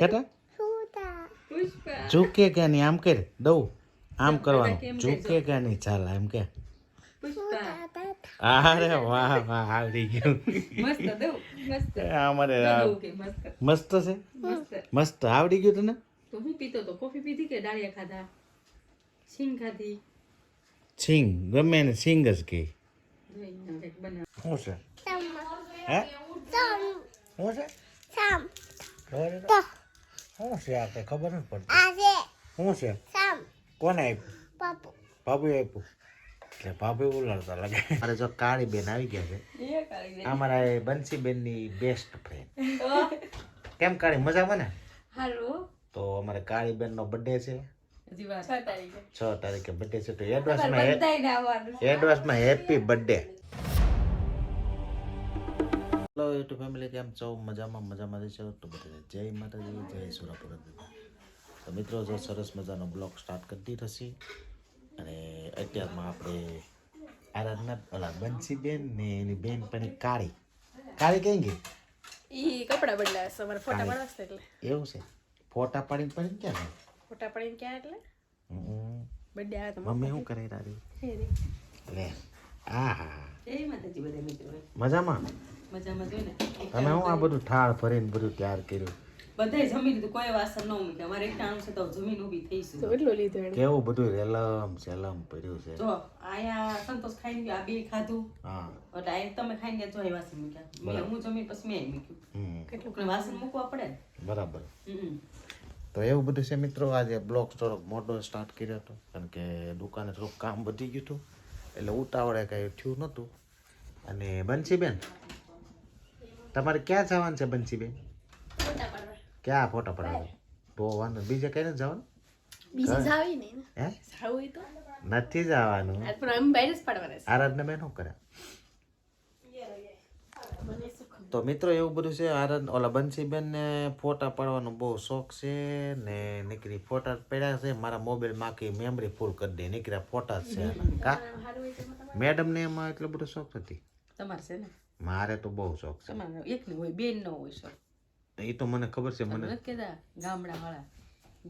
કેટા પુષ્પા. ઝૂકે કે નહીં? આમ કર દઉં. આમ કેમ કરવાનું. કેમ ઝૂકે કે નહીં? ચાલ એમ કે. પુષ્પા. અરે વાહ વાહ આવડી ગયું. મસ્ત દઉં મસ્ત. અમારે આ દઉં કે મસ્ત. મસ્ત છે? મસ્ત. મસ્ત. આવડી ગયું તને? તો હું પીતો તો? કોફી પીધી કે ડાળિયા ખાધા? સિંગ ખાધી. સિંગ ગમે ને સિંગ જ કે. જોઈને હવે બનાવ. શું છે? હે? શું છે? ખબર છે? તો? શું છે આ કઈ ખબર નથી પડતી? શું છે? કોને આપ્યું? બાબુએ આપ્યું. એટલે બાબુ ઉલાડતા લાગે. મારે જો કાળી બેન આવી ગયા છે. અમારા એ બંસીબેનની બેસ્ટ ફ્રેન્ડ કેમ કાળી? મજામાં ને? તો અમારે કાળી બેન નો બર્થડે છે છ તારીખે. છ બર્થડે છે. તો એડવાન્સમાં. એડવાન્સમાં હેપી બર્થડે યુટ્યુબ ફેમિલી કેમ છો? મજામાં મજામાં રહેશો તો બધાને જય માતાજી જય સુરાપુર તો મિત્રો જો સરસ મજાનો બ્લોગ સ્ટાર્ટ કરી દીધો છે. અને અત્યારમાં આપણે આરાધના ઓલા બંસીબેન ને એની બેન પણ કાળી. કાળી કઈ ગઈ? ઈ કપડા બદલા છે અમારે ફોટા પાડવા છે એટલે. એવું છે? ફોટા પાડીને પાડીને ક્યાં ફોટા પાડીને ક્યાં એટલે? હમ. બર્થડે આવે તો મમ્મી. શું કરે તારી. લે. આ હા. જય માતાજી બધા મિત્રો. મજામાં? મજામાં જોઈને. અને હું આ બધું ઠાળ ભરીને બધું તૈયાર કર્યું. બધાય જમી લીધું કોઈ વાસણ ન મૂકે અમારે એકટાણું છે તો જમીન ઊભી થઈ છે એટલું લીધું એને કેવું બધું રેલમ સેલમ ભર્યું છે. જો આયા સંતોષ ખાઈને ગયો આ બે ખાધું. હા. એટલે આ તમે ખાઈને ગયા જો એ વાસણ મૂક્યા. મેં હું જમી પછી મેં મૂક્યું. કેટલું વાસણ મૂકવા પડે બરાબર. હમ. તો એવું બધું છે મિત્રો આજે બ્લોક થોડોક મોટો સ્ટાર્ટ કર્યો હતો. કારણ કે દુકાને થોડુંક કામ વધી ગયું હતું. એટલે ઉતાવળે કાંઈ થયું નહોતું. અને બંસીબેન તમારે ક્યાં જવાનું છે બંસીબેન? બેન ક્યાં ફોટા પડાવવા? તો વાંધો બીજે કઈ નથી જવાનું? બીજી જાવી નહીં ને. હે? જાવું હોય તો. નથી જવાનું. આ પણ અમે બહાર જ પાડવાના છે. આરાધના બેન શું કરે? તો મિત્રો એવું બધું છે આરાધ ઓલા બંસીબેનને ફોટા પાડવાનો બહુ શોખ છે ને નીકળી ફોટા પડ્યા છે. મારા મોબાઈલમાંથી મેમરી ફૂલ કરી દે. નીકળ્યા ફોટા જ છે. કા? મેડમને એમાં એમાં એટલો બધો શોખ નથી? તમારે છે ને? મારે તો બહુ શોખ છે. તમારે એક ને હોય બેન નો હોય શોખ. એ તો મને ખબર છે મને કેદા ગામડા વાળા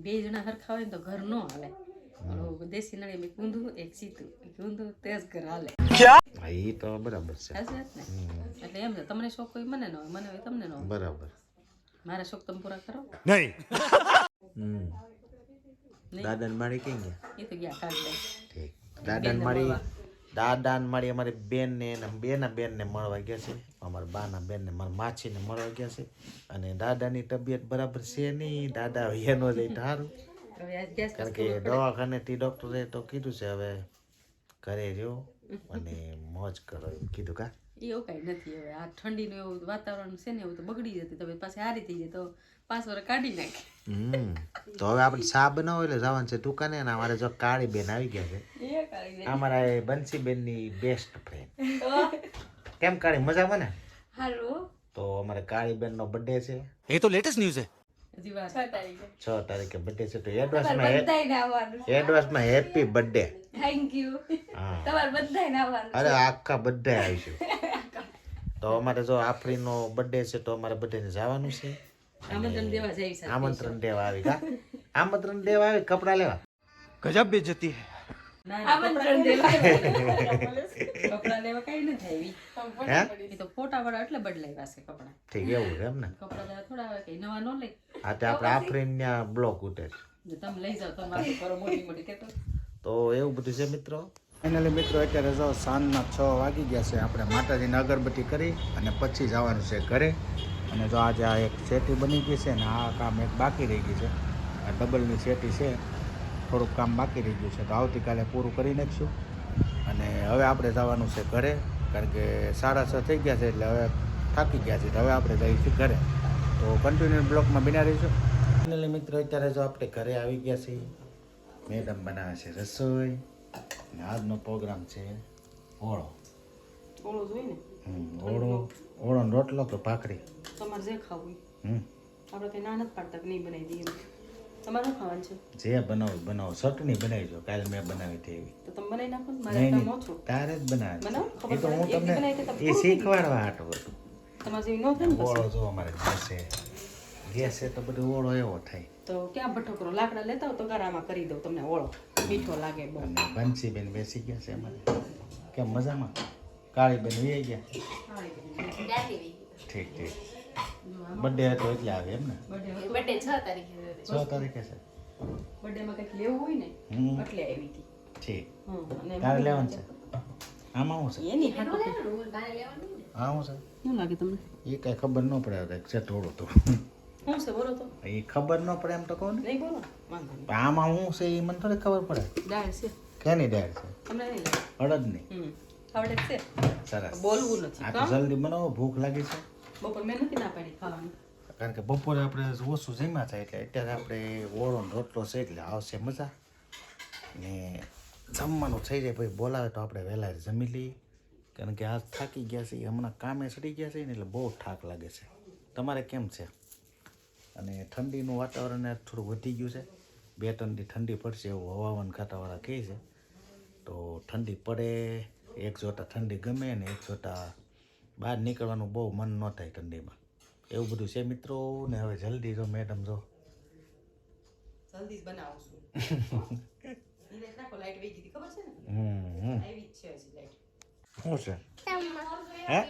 બે જણા હરખા હોય ને તો ઘર નો હાલે. દેશી નળી મેં કુંદું એક સીતું એક ઊંધું તે જ ઘર હાલે. એ તો બરાબર છે. ને? એટલે એમ છે તમને શોખ હોય મને ન હોય મને હોય તમને ન હોય. બરાબર. મારા શોખ તમે પૂરા કરો? નહીં. દાદા ને મારી કઈ ગયા? એ તો ગયા કાઢ ઠીક. દાદા ને મારી દાદા ને મારી અમારી બેન ને અને બેના બેન ને મળવા ગયા છે. અમારા બાના બેન ને મારા માછી ને મળવા ગયા છે. અને દાદાની તબિયત બરાબર છે નહીં. દાદા એનો જ સારું. કારણ કે દવાખાને ડૉક્ટરે ડોક્ટરે તો કીધું છે હવે ઘરે રહ્યો અને મોજ કરો. એમ કીધું કા? એવું કાંઈ નથી હવે. આ ઠંડીનું એવું વાતાવરણ છે ને એવું તો બગડી જતી. તબિયત પાસે હારી થઈ જાય તો પાંચ વર્ષ કાઢી નાખે. તો હવે આપણે સા બનાવો એટલે જવાનું છે દુકાને ને અમારે જો કાળી બેન આવી ગયા છે. અમારા એ બંસી બેનની બેસ્ટ ફ્રેન્ડ કેમ કાળી? મજા મને હાલો તો અમારે કાળી બેનનો બર્થડે છે. એ તો લેટેસ્ટ ન્યૂઝ છે. છ તારીખે. બર્થડે છે. તો એડવાન્સમાં એડવાન્સમાં હેપી બર્થડે થેન્ક યુ તમારે બધા અરે આખા બધા આવીશું. તો અમારે જો આફરીનો બર્થડે છે તો અમારે બધાને જવાનું છે. આમંત્રણ દેવા આમંત્રણ દેવા આવી કા આમંત્રણ દેવા આવે કપડા લેવા. ગજબ બે જતી હે? તો ફોટા વાળા એટલે બદલાવ્યા છે એમ ને? આ તે આપણે આફરીન ના બ્લોક ઉતર તમે લઈ જાવ તમારે તો એવું બધું છે મિત્રો? ફાઇનલી મિત્રો, અત્યારે જો સાંજના છ વાગી ગયા છે. આપણે માતાજીને અગરબત્તી કરી અને પછી જવાનું છે ઘરે. અને જો આજે આ એક સેટી બની ગઈ છે ને આ કામ એક બાકી રહી ગયું છે. આ ડબલની સેટી છે. થોડુંક કામ બાકી રહી ગયું છે. તો આવતીકાલે પૂરું કરી નાખીશું. અને હવે આપણે જવાનું છે ઘરે, કારણ કે સાડા છ થઈ ગયા છે એટલે હવે થાકી ગયા છે. તો હવે આપણે જઈશું ઘરે. તો કન્ટિન્યુ બ્લોકમાં બિના રહીશું. ફાઇનલી મિત્રો, અત્યારે જો આપણે ઘરે આવી ગયા છીએ. મેડમ બનાવે છે રસોઈ. અને આજનો પ્રોગ્રામ છે ઓળો. ઓળો જોઈ ને ઓળો ઓળોનો રોટલો કે ભાખરી. તમારે જે ખાવું હમ. આપણે કઈ ના નથી પાડતા નહીં બનાવી દઈએ તમારે ખાવાનું છે? જે બનાવો બનાવો. ચટણી બનાવીજો. કાલે મેં બનાવી હતી એવી. તો તમે બનાવી નાખો મારે કામ ઓછું. તારે જ બનાવે. એ તો હું તમને બનાવી એ શીખવાડવા હતું તમારે જેવી ન થાય ને ઓળો જો અમારે છે ગેસ છે તો બધું ઓળો એવો થાય. તો ક્યાં ભઠ્ઠો કરો લાકડા લેતા હો તો ગરામાં કરી દઉં તમને ઓળો. મીઠો લાગે બહુ. બંસીબેન બેસી ગયા છે અમારે. કેમ મજામાં? કાળીબેન વી ગયા? ઠીક ઠીક. બર્થડે હતો એટલે આવે એમ ને બર્થડે છ તારીખે. છ તારીખે છે. બર્થડેમાં કંઈક લેવું હોય ને હમ. એટલે આવી હતી. ઠીક. તારે લેવાનું છે? આમાં શું છે? એની હાટો તારે લેવાનું શું શું લાગે તમને? એ કાંઈ ખબર ન પડે કંઈક છે થોડું તો. શું છે? બોલો તો. એ ખબર ન પડે એમ તો કહું ને. નહીં બોલો. આમાં શું છે એ મને થોડી ખબર પડે. દાળ છે. કેની દાળ છે? તમને નહીં લાગે? અડદની. આવડે છે. સરસ. બોલવું નથી. આ તો જલ્દી બનાવો ભૂખ લાગી છે. બપોર મેં નથી ના પાડી ખાવાનું. કારણ કે બપોરે આપણે ઓછું જમ્યા થાય એટલે અત્યારે આપણે ઓળો રોટલો છે એટલે આવશે મજા. ને જમવાનું થઈ જાય પછી બોલાવે તો આપણે વહેલા જમી લઈએ. કારણ કે આજ થાકી ગયા છે હમણાં કામે ચડી ગયા છે ને એટલે બહુ થાક લાગે છે. તમારે કેમ છે? અને ઠંડીનું વાતાવરણ આજ થોડું વધી ગયું છે. બે ત્રણથી ઠંડી પડશે એવું હવામાન ખાતાવાળા કહે છે. તો ઠંડી પડે એક જોતા ઠંડી ગમે ને એક જોતા બહાર નીકળવાનું બહુ મન ન થાય ઠંડીમાં. એવું બધું છે મિત્રો? ને હવે જલ્દી જો મેડમ જો. જલ્દી જ બનાવું છું. લાઈટ વહી ગઈ ખબર છે ને? હમ હમ. આવી જ છે હજી લાઈટ. શું છે? હે?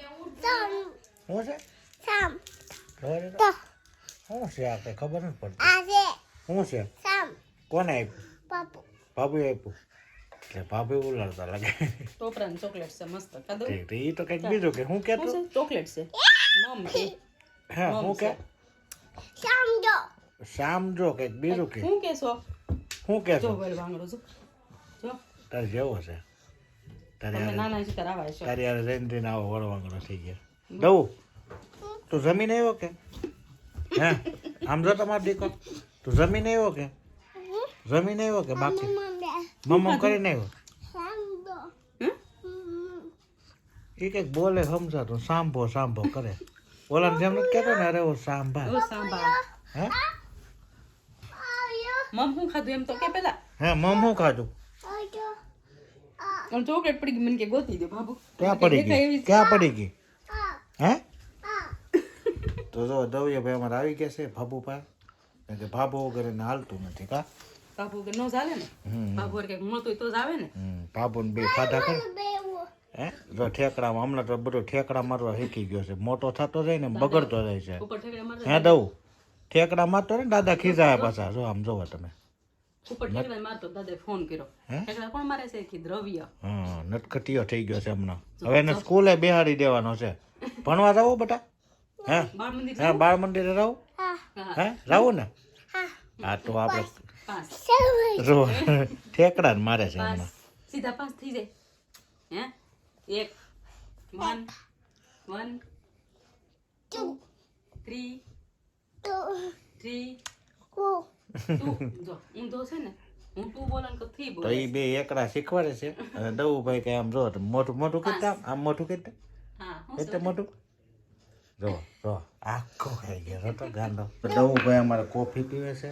શું છે? સામ ખબર તો, શું છે આ કઈ ખબર નથી પડતી? શું છે? કોને આપ્યું? papu, ભાભી આપ્યું? એટલે ભાભી ઉલાડતા લાગે. ટોપરાની ચોકલેટ છે મસ્ત. ખાધો? એ તો કંઈક બીજું કે હું શું કહેતો ચોકલેટ છે. મમ કે હા હું કે? Sam do, શામ જો કંઈક બીજું કે? શું કેશો શું જો કહેશો વેલ વાંગડો જો. જો. તારે જેવો છે. તારે નાના છે ત્યારે આવે છે તારી યાર જઈને રેન આવો વળવાંગડો થઈ ગયા. દઉં? તું જમીન આવ્યો કે? હે? આમ જો તમારો દીકરો તું જમીને આવ્યો કે? જમીને આવ્યો કે બાકી? મમ્મ કરીને આવ્યો? એ કંઈક બોલે સમજાતું. સાંભો સાંભો કરે. ઓલા જેમ કહેતો ને અરે ઓ સાંભા. ઓ સાંભા. હે? મમ ખાધું એમ તો કે પેલા? હે મમ હું ખાધું? ચોકલેટ પડી ગઈ મને કે ગોતી દે બાબુ ક્યાં પડી ગઈ? ક્યાં પડી ગઈ? હે? તો જો દવીએ ભાઈ અમારે આવી ગયા છે ભાભુ પા કારણ કે ભાભો વગર એને હાલતું નથી કા? ભાભો કે નો ચાલે ને? ભાભો બાબુ મળતું તો જ આવે ને? ભાભુને બે ખાધા કરે. હે? જો ઠેકડામાં હમણાં તો બધો ઠેકડા મારવા શીખી ગયો છે. મોટો થતો જાય ને બગડતો જાય છે. હે દઉં? ઠેકડા મારતો ને દાદા ખીજાયા પાછા. જો આમ જોવો તમે. ઉપર ઠેકડા મારતો દાદાએ ફોન કર્યો. ઠેકડા કોણ મારે છે? કે દ્રવ્ય. હા નટકટીયો થઈ ગયો છે હમણાં. હવે એને સ્કૂલે બેહાડી દેવાનો છે. ભણવા જાવો બેટા. હે? બાળ બાળ મંદિરે રહો? હા. હે રાવું ને? હા. તો આપણે પાંચ ઠેકડા ને મારે છે હમણાં સીધા પાસ થઈ જાય. હે? એક one one two three two three two જો ઊંધો છે ને હું તો એ બે એકડા શીખવાડે છે. અને દવું કે આમ જો મોટું મોટું કીધા આમ મોટું કીધા હા એટલે મોટું. જો જો. આખો ખાઈ ગયો હતો ગાંડો દવું ભાઈ અમારે કોફી પીવે છે?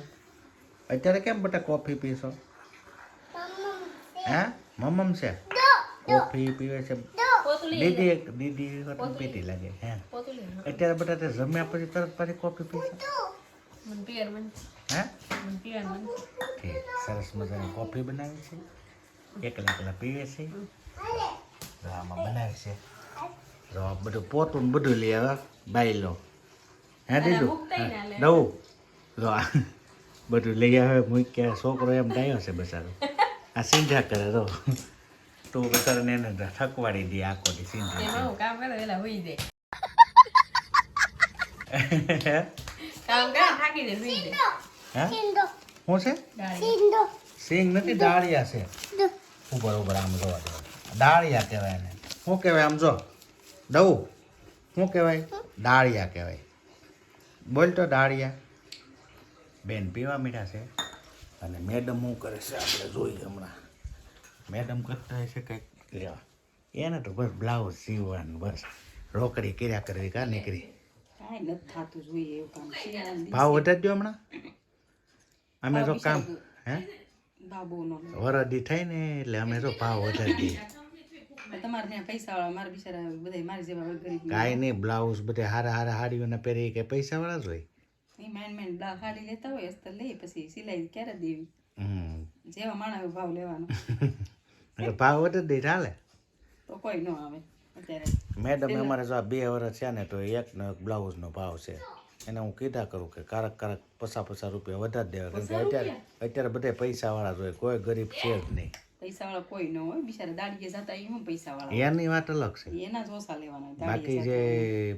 અત્યારે કેમ બેટા કોફી પીશો હે? મમમ છે? કોફી પીવે છે? દીદી એક દીદી વખત પીતી લાગે હે. અત્યારે બેટા તે જમ્યા પછી તરત પાછી કોફી પીશે હે? ઠીક સરસ મજાની કોફી બનાવી છે. એકલા એકલા પીવે છે. આમાં બનાવે છે. જો બધું પોતું બધું લઈ આવે બાઈ લો હે દીધું દઉં જો બધું લઈ આવે મૂક્યા છોકરો એમ ડાયો છે બચારો આ સિંધા કરે તો તું બચારાને એને થકવાડી દે આખો દી સિંધા કામ કરે વેલા હોઈ જાય હે કામ કરે થાકી જાય સુઈ જાય હે શું છે સિંગ નથી ડાળિયા છે ઉપર ઉપર આમ જોવા દો ડાળિયા કહેવાય એને શું કહેવાય આમ જો દઉં. શું કહેવાય? ડાળિયા કહેવાય. બોલ તો ડાળિયા બેન પીવા મીઠા છે. અને મેડમ શું કરે છે? આપણે જોઈએ હમણાં. મેડમ કરતા હશે કંઈક. લેવા. એને તો બસ બ્લાઉઝ સીવવાનું બસ. રોકડી કર્યા કરવી કા નીકળી. ભાવ વધારજો હમણાં? અમે તો કામ હે? વરદી થાય ને એટલે અમે તો ભાવ વધારી દઈએ તમારે ત્યાં પૈસા વાળા મારા બિચારા બધા મારી જેવા ગરીબ કાંઈ નહીં બ્લાઉઝ બધે હારા હારા હાડીઓને પહેરે કે પૈસા વાળા જ હોય? એ માઇન દા હાડી લેતા હોય અસ્તર લઈ પછી સિલાઈ ક્યારે દેવી? હમ. જેવા માણસ ભાવ લેવાનો. એટલે ભાવ વધે દે ચાલે તો કોઈ ન આવે અત્યારે. મેડમ અમારે જો બે વર્ષ છે ને તો એકનો એક બ્લાઉઝનો ભાવ છે. એને હું કીધા કરું કે કારક કારક પસા પસા રૂપિયા વધારે દેવા. કારણ કે અત્યારે અત્યારે બધા પૈસાવાળા જ હોય કોઈ ગરીબ છે જ નહીં. પૈસા વાળા કોઈ ન હોય બિચારા દાડીએ જતા એમ પૈસાવાળા એની વાત અલગ છે. એના જ ઓછા લેવાના બાકી જે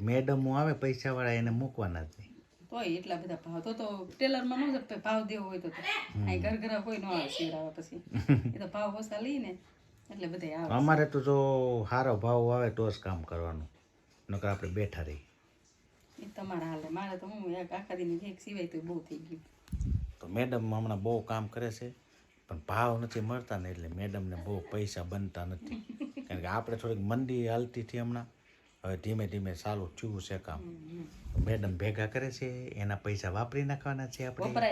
મેડમો આવે પૈસાવાળા એને મૂકવાના જ તોય એટલા બધા ભાવ તો તો ટેલરમાં ન ભાવ દેવો હોય તો અહીં ઘર ઘર કોઈ ન આવે શેરાવા પછી. એ તો ભાવ ઓછા લઈને એટલે બધા આવે. અમારે તો જો સારો ભાવ આવે તો જ કામ કરવાનું નકર આપણે બેઠા રહી તમારા હાલે. મારે તો હું એક આખા દિન એક સિવાય તો બહુ થઈ ગયું. તો મેડમ હમણાં બહુ કામ કરે છે. પણ ભાવ નથી મળતા ને એટલે મેડમને બહુ પૈસા બનતા નથી. કારણ કે આપણે થોડીક મંદી હાલતી હતી હમણાં. હવે ધીમે ધીમે ચાલુ થયું છે કામ. મેડમ ભેગા કરે છે એના પૈસા વાપરી નાખવાના છે આપણે.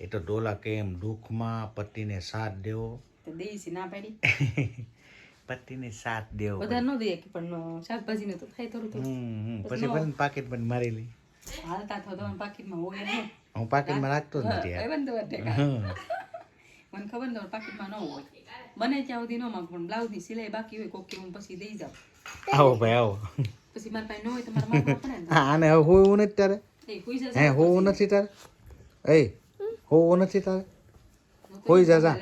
એ તો ડોલા કેમ દુઃખમાં પતિને સાથ દેવો. ના પાડી? પતિને સાથ દેવો બધા ન દે કે પણ શાકભાજી તો થાય થોડું થોડું. પછી પાકીટ પણ મારી લઈ હાલતા થતો પાકીટમાં હોય હું પાકીટમાં રાખતો જ નથી. મને ખબર ન પાકીટમાં ન હોય. બને ત્યાં સુધી ન માંગ પણ બ્લાઉઝની સિલાઈ બાકી હોય કોક હું પછી દઈ જાઉં. આવો ભાઈ આવો. પછી મારા પાસે ન હોય તો માંગવા પડે હા, આને હવે હોવું નથી તારે? કોઈ હે હોવું નથી તારે? એ હોવું નથી તારે? હોઈ જાજા.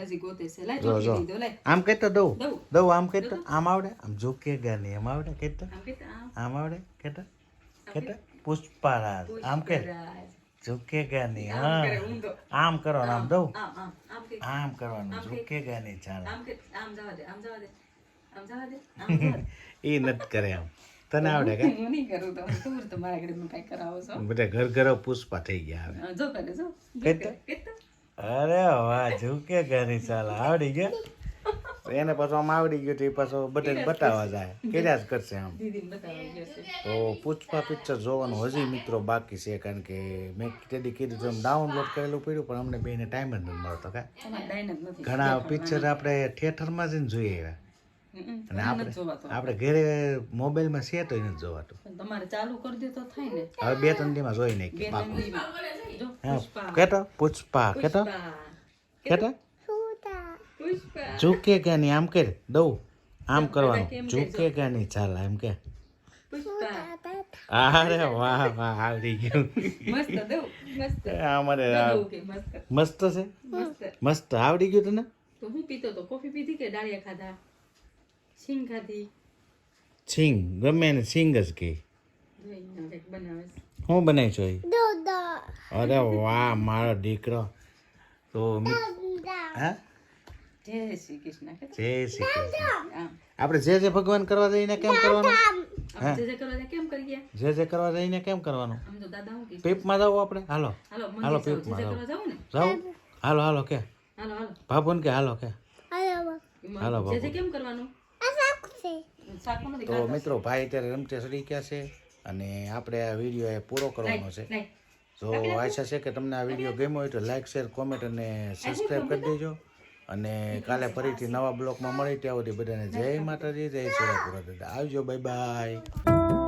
જા જો. જો આમ કહેતો દઉં? દઉં. આમ કહેતો? આમ આવડે? આમ ઝૂકેગા નહીં. આમ આવડે? કહેતો? આમ કે આવડે? કહેતો? કહેતો? પુષ્પારાજ. આમ કે. ઝૂકેગા નહીં હા. આમ કરવાનું આમ દઉં? આમ કરવાનું ઝૂકેગા નહીં ચાલે એ નથી કરે આમ. તને આવડે કે? હું નહીં કરું તો તો મારા ઘરે કઈ કરાવો છો? બધા ઘર ઘર પુષ્પા થઈ ગયા હવે. જો કરે જો. અરે વાહ ઝૂકેગા નહીં ચાલે આવડી ગયા? એને પાછું આમ આવડી ગયું તો એ પાછો બધાને બતાવવા જાય. કર્યા જ કરશે આમ. તો પુષ્પા પિક્ચર જોવાનું હજી મિત્રો બાકી છે કારણ કે મેં તેદી કીધું તો ડાઉનલોડ કરેલું પડ્યું પણ અમને બેને ટાઈમ જ નથી મળતો કા. ઘણા પિક્ચર આપણે થિયેટરમાં જઈને જોઈએ એવા. અને આપણે આપણે ઘરે મોબાઈલમાં છે તો નથી જોવાતું તમારે ચાલુ કરી દે તો થાય ને. હવે બે ત્રણ દીમાં જોઈ નહીં કે પુષ્પા. કેતો? પુષ્પા. કેતો? કેતો? સુતા પુષ્પા ઝૂકે કે નહીં આમ કર દઉં આમ કેમ કરવાનું કરજો? ઝૂકે કે નહીં ચાલ એમ કે પુષ્પા અરે વાહ વાહ આવડી ગયું મસ્ત દઉં મસ્ત અમારે આ દઉં કે મસ્ત મસ્ત છે મસ્ત મસ્ત આવડી ગયું તને તો હું પીતો તો કોફી પીધી કે ડાળિયા ખાધા છીંગ ખાધી સિંગ ગમે એને સિંગ જ કે જોઈ ને કંઈક બનાવે છે. હું બનાવી છો દોદો અરે વાહ મારો દીકરો તો મિ- હા જય શ્રી કૃષ્ણ જય શ્રી કૃષ્ણ. આપણે જે જે ભગવાન કરવા જઈને કેમ કરવાનું? આપણે જે જે કરવા જાય કેમ કરી ગયા જે જે કરવા જઈને કેમ કરવાનું? આમ તો દાદા પીપમાં જાવ આપણે. હાલો. હાલો પીપમાં જે જાઉં. કરવા જાઉં ને. જાવ હાલો હાલો કે. હાલો હાલો. ભાભુન કે હાલો કે. હાલો, જે જે કેમ કરવાનું? તો મિત્રો ભાઈ અત્યારે રમતે સડી ગયા છે અને આપણે આ વીડિયો એ પૂરો કરવાનો છે. જો તો આશા છે કે તમને આ વીડિયો ગમ્યો હોય તો લાઈક શેર કોમેન્ટ અને સબસ્ક્રાઈબ કરી દેજો. અને કાલે ફરીથી નવા બ્લોકમાં મળી ત્યાં સુધી બધાને જય માતાજી, જય સોરાપુરા દાદા. આવજો બાય બાય